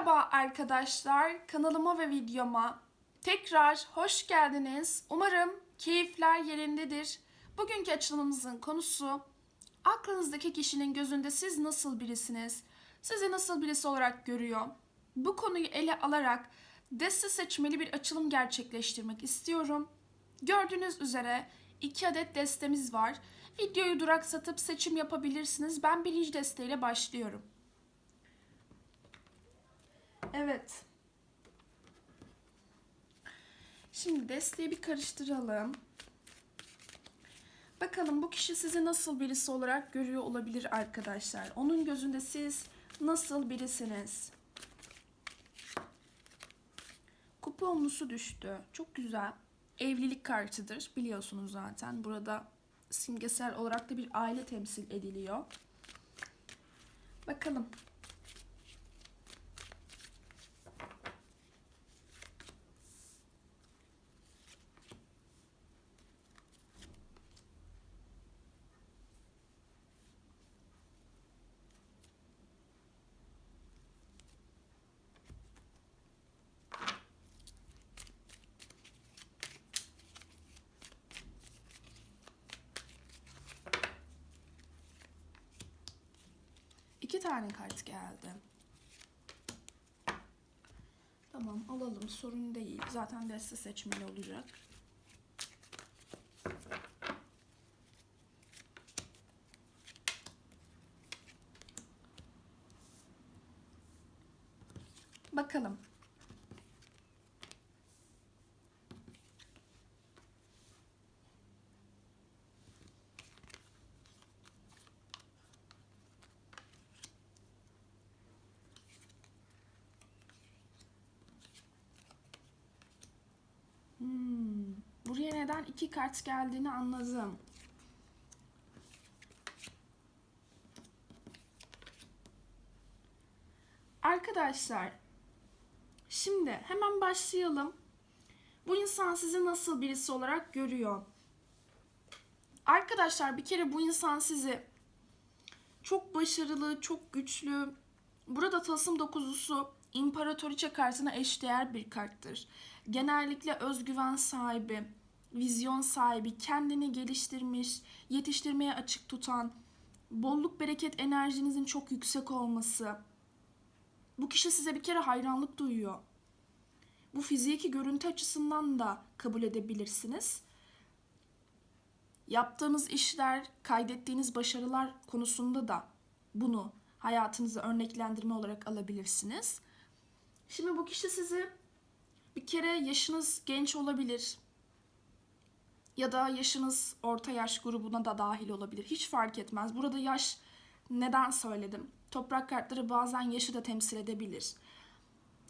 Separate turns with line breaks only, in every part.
Merhaba arkadaşlar, kanalıma ve videoma tekrar hoş geldiniz. Umarım keyifler yerindedir. Bugünkü açılımımızın konusu aklınızdaki kişinin gözünde siz nasıl birisiniz? Sizi nasıl birisi olarak görüyor? Bu konuyu ele alarak deste seçmeli bir açılım gerçekleştirmek istiyorum. Gördüğünüz üzere iki adet destemiz var. Videoyu duraksatıp seçim yapabilirsiniz. Ben birinci desteğiyle başlıyorum. Evet. Şimdi desteği bir karıştıralım. Bakalım bu kişi sizi nasıl birisi olarak görüyor olabilir arkadaşlar. Onun gözünde siz nasıl birisiniz? Kupa onlusu düştü. Çok güzel. Evlilik kartıdır biliyorsunuz zaten. Burada simgesel olarak da bir aile temsil ediliyor. Bakalım. İki tane kart geldi. Tamam alalım sorun değil. Zaten deste seçmeli olacak. Bakalım. Hmm, neden iki kart geldiğini anladım. Arkadaşlar, şimdi hemen başlayalım. Bu insan sizi nasıl birisi olarak görüyor? Arkadaşlar bir kere bu insan sizi çok başarılı, çok güçlü. Burada Tılsım dokuzusu İmparatoriçe kartına eşdeğer bir karttır. Genellikle özgüven sahibi, vizyon sahibi, kendini geliştirmiş, yetiştirmeye açık tutan, bolluk bereket enerjinizin çok yüksek olması. Bu kişi size bir kere hayranlık duyuyor. Bu fiziki görüntü açısından da kabul edebilirsiniz. Yaptığınız işler, kaydettiğiniz başarılar konusunda da bunu hayatınıza örneklendirme olarak alabilirsiniz. Şimdi bu kişi sizi bir kere yaşınız genç olabilir. Ya da yaşınız orta yaş grubuna da dahil olabilir. Hiç fark etmez. Burada yaş neden söyledim? Toprak kartları bazen yaşı da temsil edebilir.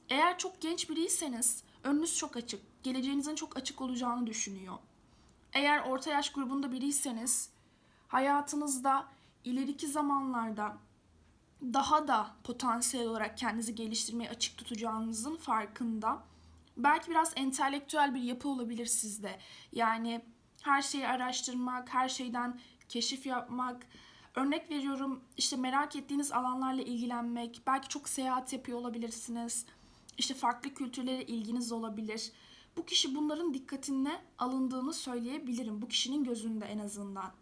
Eğer çok genç biriyseniz önünüz çok açık. Geleceğinizin çok açık olacağını düşünüyor. Eğer orta yaş grubunda biriyseniz hayatınızda ileriki zamanlarda daha da potansiyel olarak kendinizi geliştirmeye açık tutacağınızın farkında. Belki biraz entelektüel bir yapı olabilir sizde. Yani her şeyi araştırmak, her şeyden keşif yapmak. Örnek veriyorum işte merak ettiğiniz alanlarla ilgilenmek. Belki çok seyahat yapıyor olabilirsiniz. İşte farklı kültürlere ilginiz olabilir. Bu kişi bunların dikkatine alındığını söyleyebilirim. Bu kişinin gözünde en azından.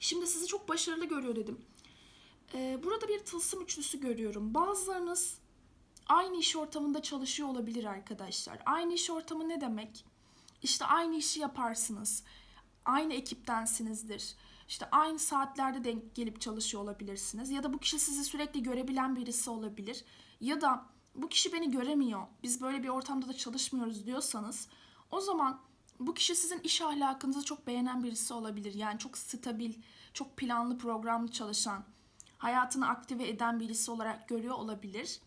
Şimdi sizi çok başarılı görüyor dedim. Ee, burada bir tılsım üçlüsü görüyorum. Bazılarınız aynı iş ortamında çalışıyor olabilir arkadaşlar. Aynı iş ortamı ne demek? İşte aynı işi yaparsınız. Aynı ekiptensinizdir. İşte aynı saatlerde denk gelip çalışıyor olabilirsiniz. Ya da bu kişi sizi sürekli görebilen birisi olabilir. Ya da bu kişi beni göremiyor. Biz böyle bir ortamda da çalışmıyoruz diyorsanız o zaman bu kişi sizin iş ahlakınızı çok beğenen birisi olabilir. Yani çok stabil, çok planlı, programlı çalışan, hayatını aktive eden birisi olarak görüyor olabilir.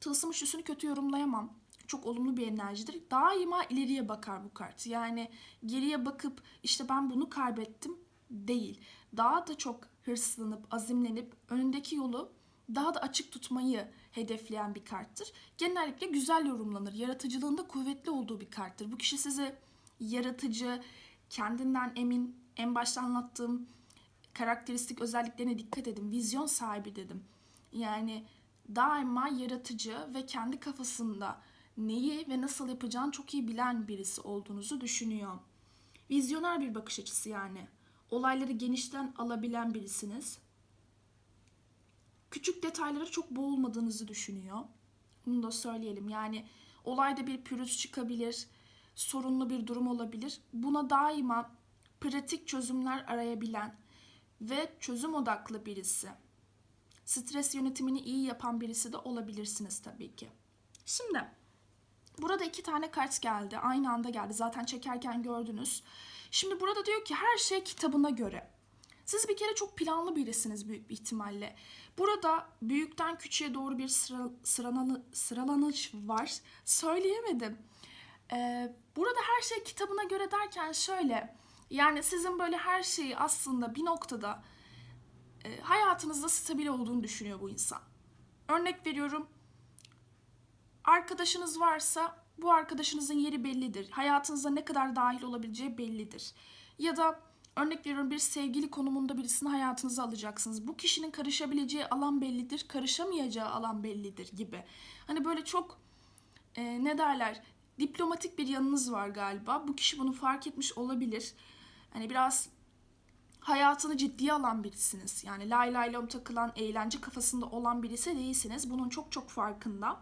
Tılsım üçlüsünü kötü yorumlayamam. Çok olumlu bir enerjidir. Daima ileriye bakar bu kart. Yani geriye bakıp işte ben bunu kaybettim değil. Daha da çok hırslanıp, azimlenip önündeki yolu daha da açık tutmayı hedefleyen bir karttır. Genellikle güzel yorumlanır. Yaratıcılığında kuvvetli olduğu bir karttır. Bu kişi sizi yaratıcı, kendinden emin, en başta anlattığım karakteristik özelliklerine dikkat edin. Vizyon sahibi dedim. Yani daima yaratıcı ve kendi kafasında neyi ve nasıl yapacağını çok iyi bilen birisi olduğunuzu düşünüyor. Vizyoner bir bakış açısı yani. Olayları genişten alabilen birisiniz. Küçük detaylara çok boğulmadığınızı düşünüyor. Bunu da söyleyelim. Yani olayda bir pürüz çıkabilir, sorunlu bir durum olabilir. Buna daima pratik çözümler arayabilen ve çözüm odaklı birisi. Stres yönetimini iyi yapan birisi de olabilirsiniz tabii ki. Şimdi burada iki tane kart geldi. Aynı anda geldi. Zaten çekerken gördünüz. Şimdi burada diyor ki her şey kitabına göre. Siz bir kere çok planlı birisiniz büyük bir ihtimalle. Burada büyükten küçüğe doğru bir sıra, sıralanı, sıralanış var. Söyleyemedim. Ee, burada her şey kitabına göre derken şöyle. Yani sizin böyle her şeyi aslında bir noktada e, hayatınızda stabil olduğunu düşünüyor bu insan. Örnek veriyorum. Arkadaşınız varsa bu arkadaşınızın yeri bellidir. Hayatınıza ne kadar dahil olabileceği bellidir. Ya da örnek veriyorum bir sevgili konumunda birisini hayatınıza alacaksınız. Bu kişinin karışabileceği alan bellidir, karışamayacağı alan bellidir gibi. Hani böyle çok e, ne derler diplomatik bir yanınız var galiba. Bu kişi bunu fark etmiş olabilir. Hani biraz hayatını ciddiye alan birisiniz. Yani lay lay lom takılan, eğlence kafasında olan birisi değilsiniz. Bunun çok çok farkında.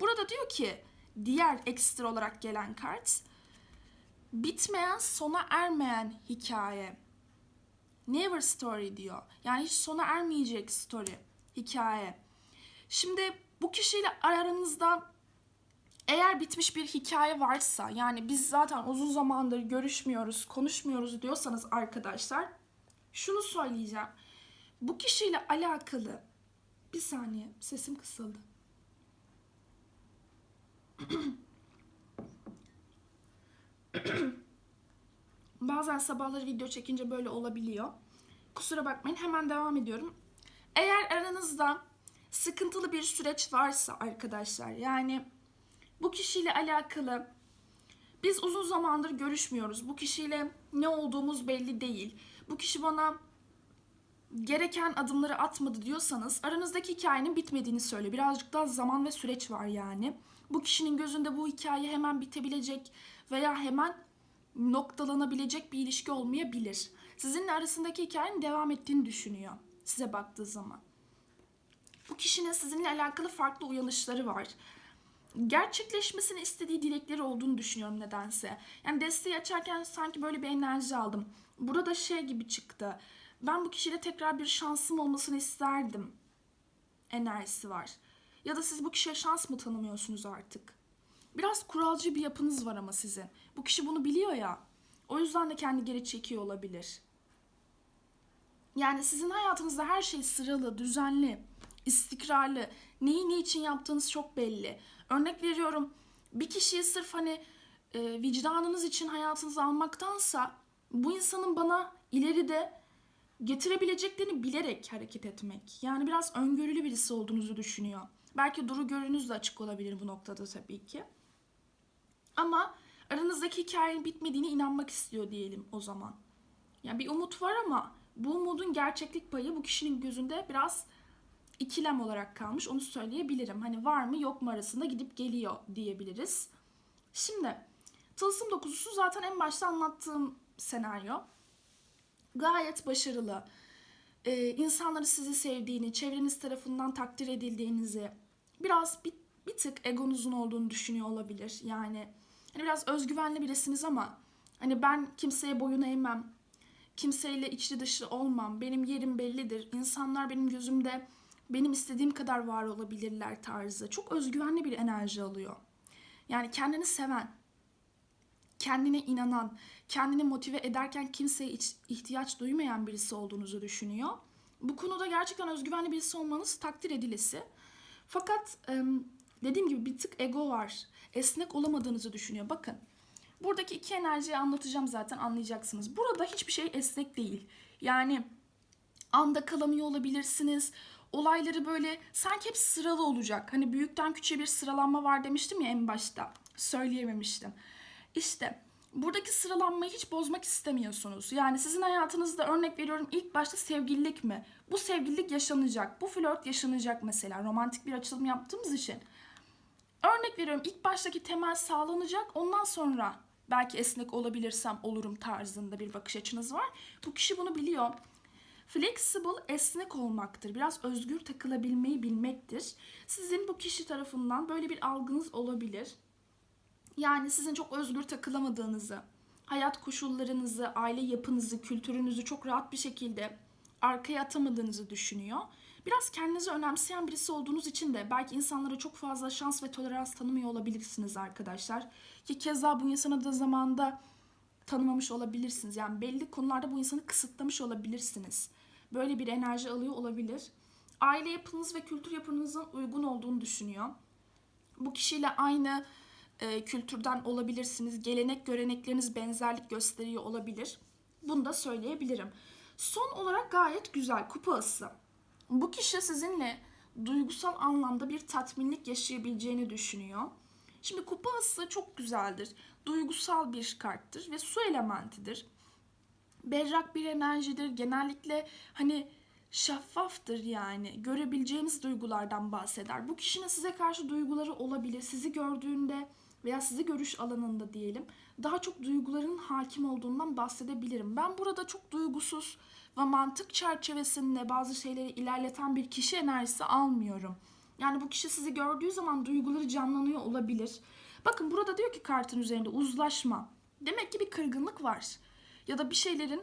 Burada diyor ki diğer ekstra olarak gelen kart bitmeyen, sona ermeyen hikaye. Never story diyor. Yani hiç sona ermeyecek story, hikaye. Şimdi bu kişiyle aranızda eğer bitmiş bir hikaye varsa yani biz zaten uzun zamandır görüşmüyoruz, konuşmuyoruz diyorsanız arkadaşlar şunu söyleyeceğim. Bu kişiyle alakalı bir saniye sesim kısıldı. Bazen sabahları video çekince böyle olabiliyor. Kusura bakmayın hemen devam ediyorum. Eğer aranızda sıkıntılı bir süreç varsa arkadaşlar yani bu kişiyle alakalı biz uzun zamandır görüşmüyoruz. Bu kişiyle ne olduğumuz belli değil. Bu kişi bana gereken adımları atmadı diyorsanız aranızdaki hikayenin bitmediğini söyle. Birazcık daha zaman ve süreç var yani. Bu kişinin gözünde bu hikaye hemen bitebilecek veya hemen noktalanabilecek bir ilişki olmayabilir. Sizinle arasındaki hikayenin devam ettiğini düşünüyor size baktığı zaman. Bu kişinin sizinle alakalı farklı uyanışları var gerçekleşmesini istediği dilekleri olduğunu düşünüyorum nedense. Yani desteği açarken sanki böyle bir enerji aldım. Burada şey gibi çıktı. Ben bu kişiyle tekrar bir şansım olmasını isterdim. Enerjisi var. Ya da siz bu kişiye şans mı tanımıyorsunuz artık? Biraz kuralcı bir yapınız var ama sizin. Bu kişi bunu biliyor ya. O yüzden de kendi geri çekiyor olabilir. Yani sizin hayatınızda her şey sıralı, düzenli, istikrarlı. Neyi ne için yaptığınız çok belli. Örnek veriyorum bir kişiyi sırf hani e, vicdanınız için hayatınıza almaktansa bu insanın bana ileride getirebileceklerini bilerek hareket etmek. Yani biraz öngörülü birisi olduğunuzu düşünüyor. Belki duru görünüz de açık olabilir bu noktada tabii ki. Ama aranızdaki hikayenin bitmediğine inanmak istiyor diyelim o zaman. Yani bir umut var ama bu umudun gerçeklik payı bu kişinin gözünde biraz ikilem olarak kalmış onu söyleyebilirim. Hani var mı yok mu arasında gidip geliyor diyebiliriz. Şimdi tılsım dokuzusu zaten en başta anlattığım senaryo. Gayet başarılı. Ee, insanları sizi sevdiğini, çevreniz tarafından takdir edildiğinizi, biraz bir, bir tık egonuzun olduğunu düşünüyor olabilir. Yani hani biraz özgüvenli birisiniz ama hani ben kimseye boyun eğmem, kimseyle içli dışlı olmam, benim yerim bellidir. İnsanlar benim gözümde benim istediğim kadar var olabilirler tarzı. Çok özgüvenli bir enerji alıyor. Yani kendini seven, kendine inanan, kendini motive ederken kimseye ihtiyaç duymayan birisi olduğunuzu düşünüyor. Bu konuda gerçekten özgüvenli birisi olmanız takdir edilesi. Fakat dediğim gibi bir tık ego var. Esnek olamadığınızı düşünüyor. Bakın buradaki iki enerjiyi anlatacağım zaten anlayacaksınız. Burada hiçbir şey esnek değil. Yani anda kalamıyor olabilirsiniz olayları böyle sanki hep sıralı olacak. Hani büyükten küçüğe bir sıralanma var demiştim ya en başta. Söyleyememiştim. İşte buradaki sıralanmayı hiç bozmak istemiyorsunuz. Yani sizin hayatınızda örnek veriyorum ilk başta sevgililik mi? Bu sevgililik yaşanacak. Bu flört yaşanacak mesela. Romantik bir açılım yaptığımız için. Örnek veriyorum ilk baştaki temel sağlanacak. Ondan sonra belki esnek olabilirsem olurum tarzında bir bakış açınız var. Bu kişi bunu biliyor. Flexible esnek olmaktır. Biraz özgür takılabilmeyi bilmektir. Sizin bu kişi tarafından böyle bir algınız olabilir. Yani sizin çok özgür takılamadığınızı, hayat koşullarınızı, aile yapınızı, kültürünüzü çok rahat bir şekilde arkaya atamadığınızı düşünüyor. Biraz kendinizi önemseyen birisi olduğunuz için de belki insanlara çok fazla şans ve tolerans tanımıyor olabilirsiniz arkadaşlar. Ki keza bu insanı da zamanda tanımamış olabilirsiniz. Yani belli konularda bu insanı kısıtlamış olabilirsiniz. Böyle bir enerji alıyor olabilir. Aile yapınız ve kültür yapınızın uygun olduğunu düşünüyor. Bu kişiyle aynı e, kültürden olabilirsiniz. Gelenek görenekleriniz benzerlik gösteriyor olabilir. Bunu da söyleyebilirim. Son olarak gayet güzel kupa ası. Bu kişi sizinle duygusal anlamda bir tatminlik yaşayabileceğini düşünüyor. Şimdi kupa ası çok güzeldir. Duygusal bir karttır ve su elementidir. Berrak bir enerjidir. Genellikle hani şaffaftır yani. Görebileceğiniz duygulardan bahseder. Bu kişinin size karşı duyguları olabilir. Sizi gördüğünde veya sizi görüş alanında diyelim daha çok duyguların hakim olduğundan bahsedebilirim. Ben burada çok duygusuz ve mantık çerçevesinde bazı şeyleri ilerleten bir kişi enerjisi almıyorum. Yani bu kişi sizi gördüğü zaman duyguları canlanıyor olabilir. Bakın burada diyor ki kartın üzerinde uzlaşma. Demek ki bir kırgınlık var. Ya da bir şeylerin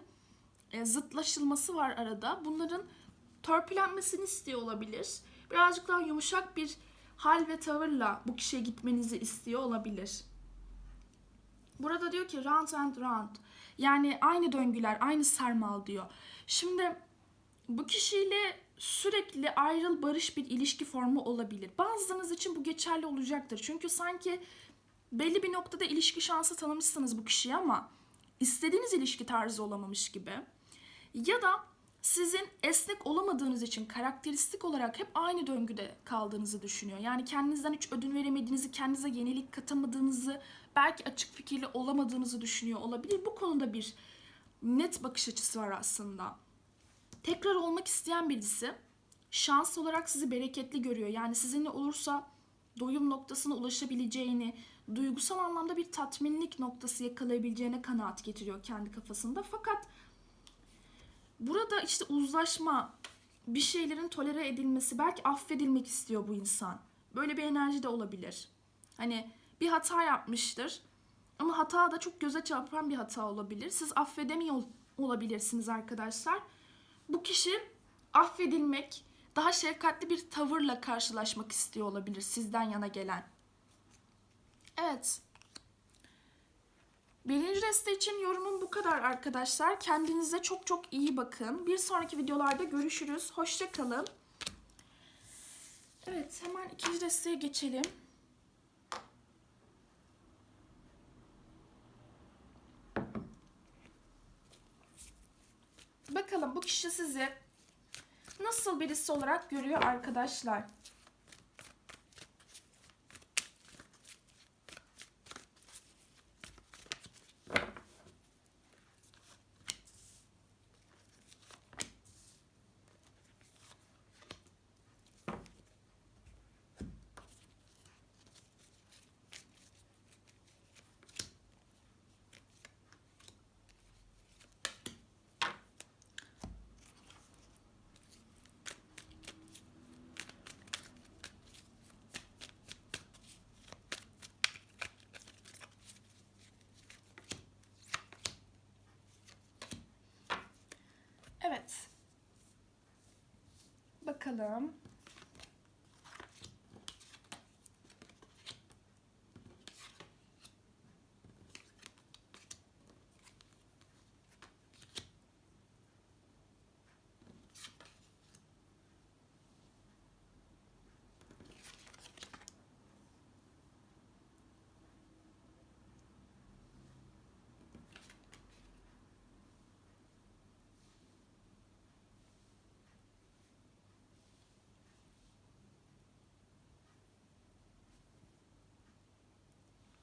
e, zıtlaşılması var arada. Bunların törpülenmesini istiyor olabilir. Birazcık daha yumuşak bir hal ve tavırla bu kişiye gitmenizi istiyor olabilir. Burada diyor ki round and round. Yani aynı döngüler, aynı sarmal diyor. Şimdi bu kişiyle sürekli ayrıl barış bir ilişki formu olabilir. Bazılarınız için bu geçerli olacaktır. Çünkü sanki belli bir noktada ilişki şansı tanımışsınız bu kişiye ama istediğiniz ilişki tarzı olamamış gibi. Ya da sizin esnek olamadığınız için karakteristik olarak hep aynı döngüde kaldığınızı düşünüyor. Yani kendinizden hiç ödün veremediğinizi, kendinize yenilik katamadığınızı, belki açık fikirli olamadığınızı düşünüyor olabilir. Bu konuda bir net bakış açısı var aslında. Tekrar olmak isteyen birisi şans olarak sizi bereketli görüyor. Yani sizinle olursa doyum noktasına ulaşabileceğini, duygusal anlamda bir tatminlik noktası yakalayabileceğine kanaat getiriyor kendi kafasında. Fakat burada işte uzlaşma, bir şeylerin tolere edilmesi, belki affedilmek istiyor bu insan. Böyle bir enerji de olabilir. Hani bir hata yapmıştır. Ama hata da çok göze çarpan bir hata olabilir. Siz affedemiyor olabilirsiniz arkadaşlar. Bu kişi affedilmek, daha şefkatli bir tavırla karşılaşmak istiyor olabilir sizden yana gelen. Evet. Birinci deste için yorumum bu kadar arkadaşlar. Kendinize çok çok iyi bakın. Bir sonraki videolarda görüşürüz. Hoşçakalın. Evet hemen ikinci desteye geçelim. Bakalım bu kişi sizi nasıl birisi olarak görüyor arkadaşlar. Evet. Bakalım.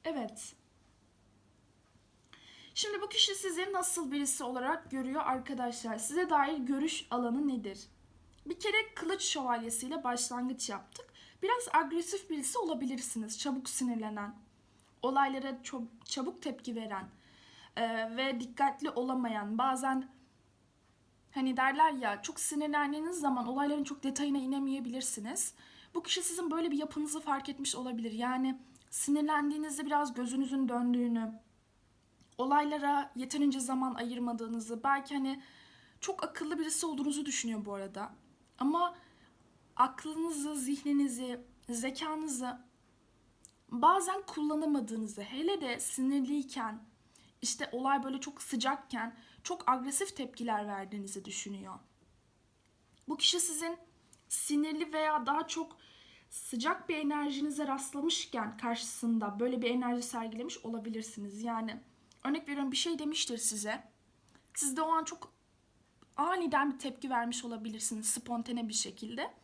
Evet. Şimdi bu kişi sizi nasıl birisi olarak görüyor arkadaşlar? Size dair görüş alanı nedir? Bir kere kılıç şövalyesiyle başlangıç yaptık. Biraz agresif birisi olabilirsiniz. Çabuk sinirlenen, olaylara çok çabuk tepki veren e, ve dikkatli olamayan, bazen hani derler ya çok sinirlendiğiniz zaman olayların çok detayına inemeyebilirsiniz. Bu kişi sizin böyle bir yapınızı fark etmiş olabilir. Yani sinirlendiğinizde biraz gözünüzün döndüğünü, olaylara yeterince zaman ayırmadığınızı, belki hani çok akıllı birisi olduğunuzu düşünüyor bu arada. Ama aklınızı, zihninizi, zekanızı bazen kullanamadığınızı, hele de sinirliyken, işte olay böyle çok sıcakken çok agresif tepkiler verdiğinizi düşünüyor. Bu kişi sizin sinirli veya daha çok sıcak bir enerjinize rastlamışken karşısında böyle bir enerji sergilemiş olabilirsiniz. Yani örnek veriyorum bir şey demiştir size. Siz de o an çok aniden bir tepki vermiş olabilirsiniz spontane bir şekilde.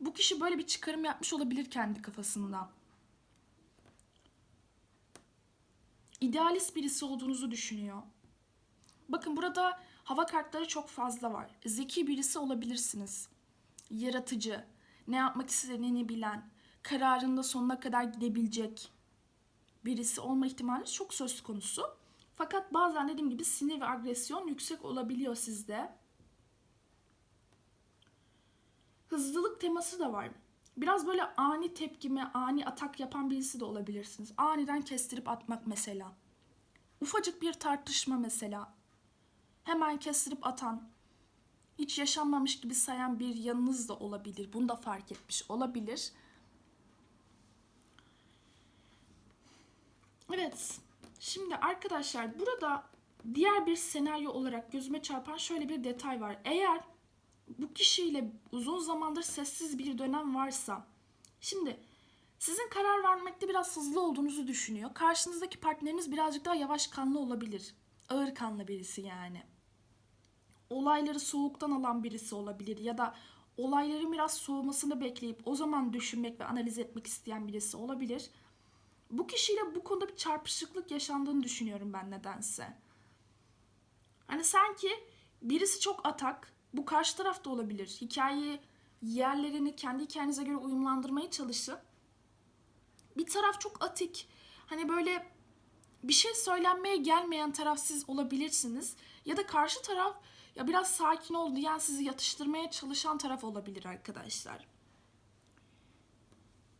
Bu kişi böyle bir çıkarım yapmış olabilir kendi kafasında. İdealist birisi olduğunuzu düşünüyor. Bakın burada hava kartları çok fazla var. Zeki birisi olabilirsiniz. Yaratıcı, ne yapmak istediğini bilen, kararında sonuna kadar gidebilecek birisi olma ihtimaliniz çok söz konusu. Fakat bazen dediğim gibi sinir ve agresyon yüksek olabiliyor sizde. Hızlılık teması da var. Biraz böyle ani tepkime, ani atak yapan birisi de olabilirsiniz. Aniden kestirip atmak mesela. Ufacık bir tartışma mesela. Hemen kestirip atan, hiç yaşanmamış gibi sayan bir yanınız da olabilir. Bunu da fark etmiş olabilir. Evet. Şimdi arkadaşlar burada diğer bir senaryo olarak gözüme çarpan şöyle bir detay var. Eğer bu kişiyle uzun zamandır sessiz bir dönem varsa şimdi sizin karar vermekte biraz hızlı olduğunuzu düşünüyor. Karşınızdaki partneriniz birazcık daha yavaş kanlı olabilir. Ağır kanlı birisi yani. Olayları soğuktan alan birisi olabilir ya da olayların biraz soğumasını bekleyip o zaman düşünmek ve analiz etmek isteyen birisi olabilir. Bu kişiyle bu konuda bir çarpışıklık yaşandığını düşünüyorum ben nedense. Hani sanki birisi çok atak, bu karşı tarafta olabilir. Hikayeyi yerlerini kendi hikayenize göre uyumlandırmaya çalışın. Bir taraf çok atik. Hani böyle bir şey söylenmeye gelmeyen taraf siz olabilirsiniz. Ya da karşı taraf ya biraz sakin ol diyen sizi yatıştırmaya çalışan taraf olabilir arkadaşlar.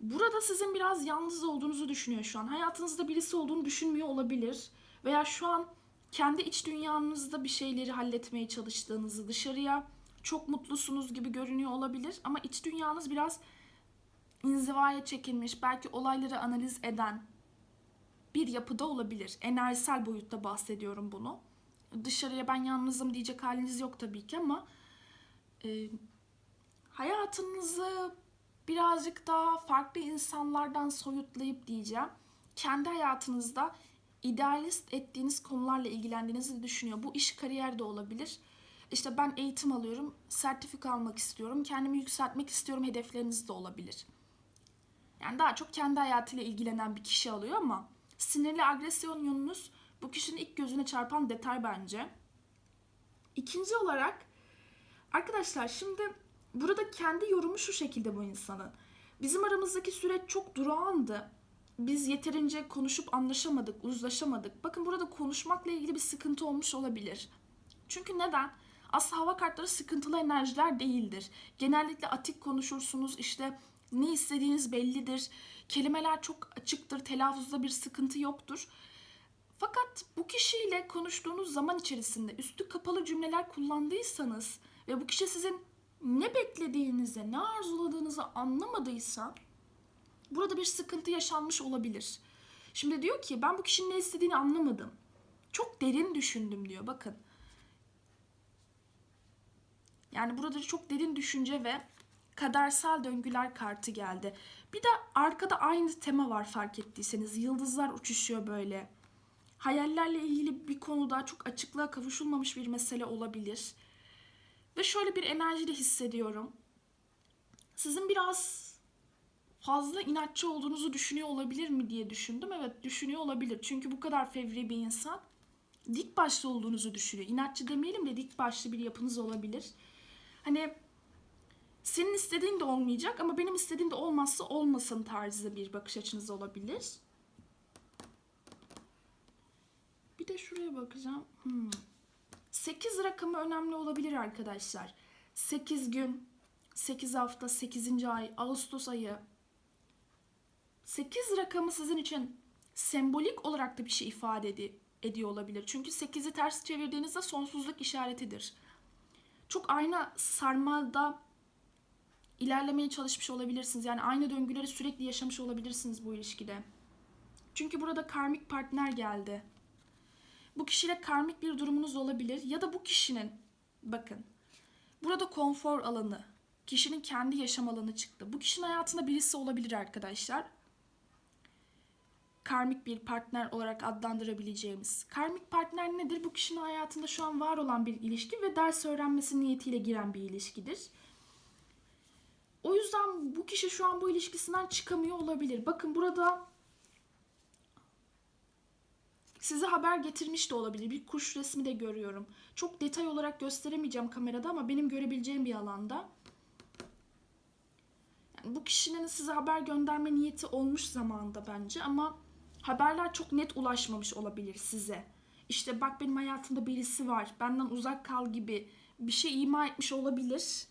Burada sizin biraz yalnız olduğunuzu düşünüyor şu an. Hayatınızda birisi olduğunu düşünmüyor olabilir. Veya şu an kendi iç dünyanızda bir şeyleri halletmeye çalıştığınızı, dışarıya çok mutlusunuz gibi görünüyor olabilir. Ama iç dünyanız biraz inzivaya çekilmiş, belki olayları analiz eden bir yapıda olabilir. Enerjisel boyutta bahsediyorum bunu. Dışarıya ben yalnızım diyecek haliniz yok tabii ki ama e, hayatınızı birazcık daha farklı insanlardan soyutlayıp diyeceğim. Kendi hayatınızda idealist ettiğiniz konularla ilgilendiğinizi düşünüyor. Bu iş kariyer de olabilir. İşte ben eğitim alıyorum, sertifika almak istiyorum, kendimi yükseltmek istiyorum hedefleriniz de olabilir. Yani daha çok kendi hayatıyla ilgilenen bir kişi alıyor ama sinirli agresyon yönünüz bu kişinin ilk gözüne çarpan detay bence. İkinci olarak arkadaşlar şimdi burada kendi yorumu şu şekilde bu insanın. Bizim aramızdaki süreç çok durağandı. Biz yeterince konuşup anlaşamadık, uzlaşamadık. Bakın burada konuşmakla ilgili bir sıkıntı olmuş olabilir. Çünkü neden? Aslında hava kartları sıkıntılı enerjiler değildir. Genellikle atik konuşursunuz, işte ne istediğiniz bellidir. Kelimeler çok açıktır, telaffuzda bir sıkıntı yoktur. Fakat bu kişiyle konuştuğunuz zaman içerisinde üstü kapalı cümleler kullandıysanız ve bu kişi sizin ne beklediğinizi, ne arzuladığınızı anlamadıysa burada bir sıkıntı yaşanmış olabilir. Şimdi diyor ki ben bu kişinin ne istediğini anlamadım. Çok derin düşündüm diyor bakın. Yani burada çok derin düşünce ve kadersel döngüler kartı geldi. Bir de arkada aynı tema var fark ettiyseniz. Yıldızlar uçuşuyor böyle. Hayallerle ilgili bir konuda çok açıklığa kavuşulmamış bir mesele olabilir. Ve şöyle bir enerji de hissediyorum. Sizin biraz fazla inatçı olduğunuzu düşünüyor olabilir mi diye düşündüm. Evet düşünüyor olabilir. Çünkü bu kadar fevri bir insan dik başlı olduğunuzu düşünüyor. İnatçı demeyelim de dik başlı bir yapınız olabilir. Hani senin istediğin de olmayacak ama benim istediğim de olmazsa olmasın tarzı bir bakış açınız olabilir. Bir de şuraya bakacağım. Hmm. 8 rakamı önemli olabilir arkadaşlar. 8 gün, 8 hafta, 8. ay, Ağustos ayı. 8 rakamı sizin için sembolik olarak da bir şey ifade edi- ediyor olabilir. Çünkü 8'i ters çevirdiğinizde sonsuzluk işaretidir. Çok aynı sarmalda ilerlemeye çalışmış olabilirsiniz. Yani aynı döngüleri sürekli yaşamış olabilirsiniz bu ilişkide. Çünkü burada karmik partner geldi. Bu kişiyle karmik bir durumunuz olabilir ya da bu kişinin bakın burada konfor alanı, kişinin kendi yaşam alanı çıktı. Bu kişinin hayatında birisi olabilir arkadaşlar. Karmik bir partner olarak adlandırabileceğimiz. Karmik partner nedir? Bu kişinin hayatında şu an var olan bir ilişki ve ders öğrenmesi niyetiyle giren bir ilişkidir. O yüzden bu kişi şu an bu ilişkisinden çıkamıyor olabilir. Bakın burada size haber getirmiş de olabilir. Bir kuş resmi de görüyorum. Çok detay olarak gösteremeyeceğim kamerada ama benim görebileceğim bir alanda. Yani bu kişinin size haber gönderme niyeti olmuş zamanda bence ama haberler çok net ulaşmamış olabilir size. İşte bak benim hayatımda birisi var, benden uzak kal gibi bir şey ima etmiş olabilir.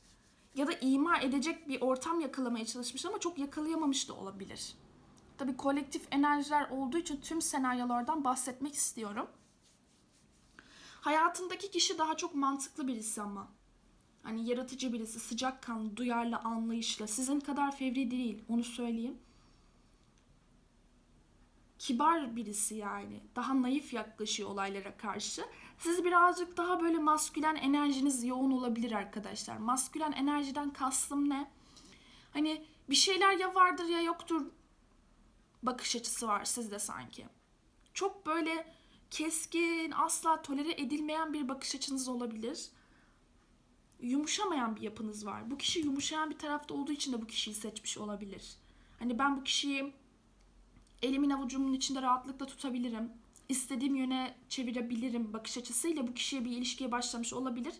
Ya da ima edecek bir ortam yakalamaya çalışmış ama çok yakalayamamış da olabilir. Tabii kolektif enerjiler olduğu için tüm senaryolardan bahsetmek istiyorum. Hayatındaki kişi daha çok mantıklı birisi ama. Hani yaratıcı birisi, sıcakkanlı, duyarlı, anlayışlı. Sizin kadar fevri değil, onu söyleyeyim. Kibar birisi yani. Daha naif yaklaşıyor olaylara karşı. Siz birazcık daha böyle maskülen enerjiniz yoğun olabilir arkadaşlar. Maskülen enerjiden kastım ne? Hani bir şeyler ya vardır ya yoktur bakış açısı var sizde sanki. Çok böyle keskin, asla tolere edilmeyen bir bakış açınız olabilir. Yumuşamayan bir yapınız var. Bu kişi yumuşayan bir tarafta olduğu için de bu kişiyi seçmiş olabilir. Hani ben bu kişiyi elimin avucumun içinde rahatlıkla tutabilirim. İstediğim yöne çevirebilirim bakış açısıyla bu kişiye bir ilişkiye başlamış olabilir.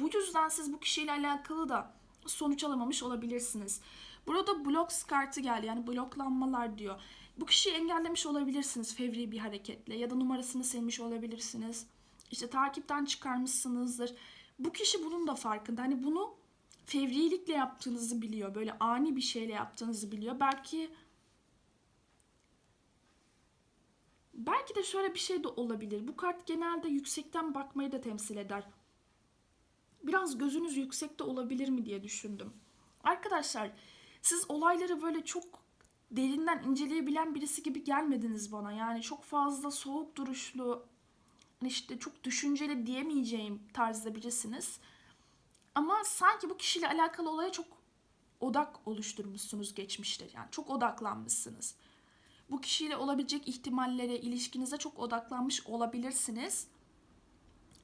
Bu yüzden siz bu kişiyle alakalı da sonuç alamamış olabilirsiniz. Burada blocks kartı geldi yani bloklanmalar diyor. Bu kişiyi engellemiş olabilirsiniz fevri bir hareketle ya da numarasını silmiş olabilirsiniz. İşte takipten çıkarmışsınızdır. Bu kişi bunun da farkında. Hani bunu fevrilikle yaptığınızı biliyor. Böyle ani bir şeyle yaptığınızı biliyor. Belki belki de şöyle bir şey de olabilir. Bu kart genelde yüksekten bakmayı da temsil eder. Biraz gözünüz yüksekte olabilir mi diye düşündüm. Arkadaşlar siz olayları böyle çok derinden inceleyebilen birisi gibi gelmediniz bana. Yani çok fazla soğuk duruşlu, hani işte çok düşünceli diyemeyeceğim tarzda birisiniz. Ama sanki bu kişiyle alakalı olaya çok odak oluşturmuşsunuz geçmişte. Yani çok odaklanmışsınız. Bu kişiyle olabilecek ihtimallere, ilişkinize çok odaklanmış olabilirsiniz.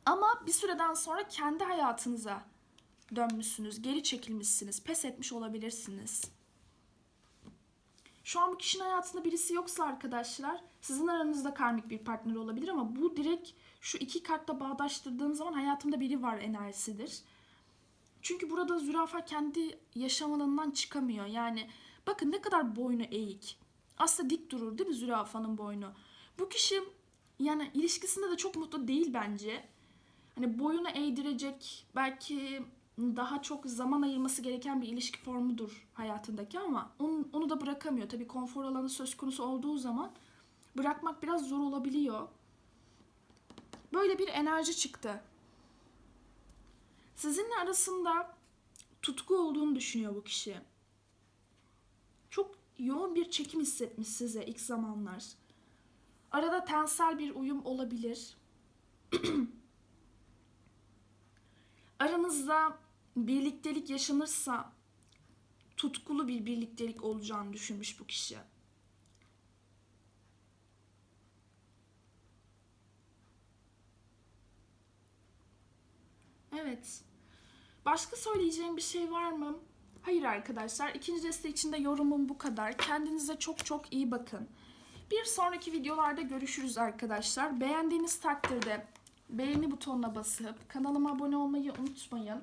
Ama bir süreden sonra kendi hayatınıza dönmüşsünüz, geri çekilmişsiniz, pes etmiş olabilirsiniz. Şu an bu kişinin hayatında birisi yoksa arkadaşlar sizin aranızda karmik bir partner olabilir ama bu direkt şu iki kartla bağdaştırdığım zaman hayatımda biri var enerjisidir. Çünkü burada zürafa kendi yaşam alanından çıkamıyor. Yani bakın ne kadar boynu eğik. Aslında dik durur değil mi zürafanın boynu? Bu kişi yani ilişkisinde de çok mutlu değil bence. Hani boyunu eğdirecek belki daha çok zaman ayırması gereken bir ilişki formudur hayatındaki ama onu, onu da bırakamıyor. Tabii konfor alanı söz konusu olduğu zaman bırakmak biraz zor olabiliyor. Böyle bir enerji çıktı. Sizinle arasında tutku olduğunu düşünüyor bu kişi. Çok yoğun bir çekim hissetmiş size ilk zamanlar. Arada tensel bir uyum olabilir. Aranızda birliktelik yaşanırsa tutkulu bir birliktelik olacağını düşünmüş bu kişi. Evet. Başka söyleyeceğim bir şey var mı? Hayır arkadaşlar. İkinci deste içinde yorumum bu kadar. Kendinize çok çok iyi bakın. Bir sonraki videolarda görüşürüz arkadaşlar. Beğendiğiniz takdirde beğeni butonuna basıp kanalıma abone olmayı unutmayın.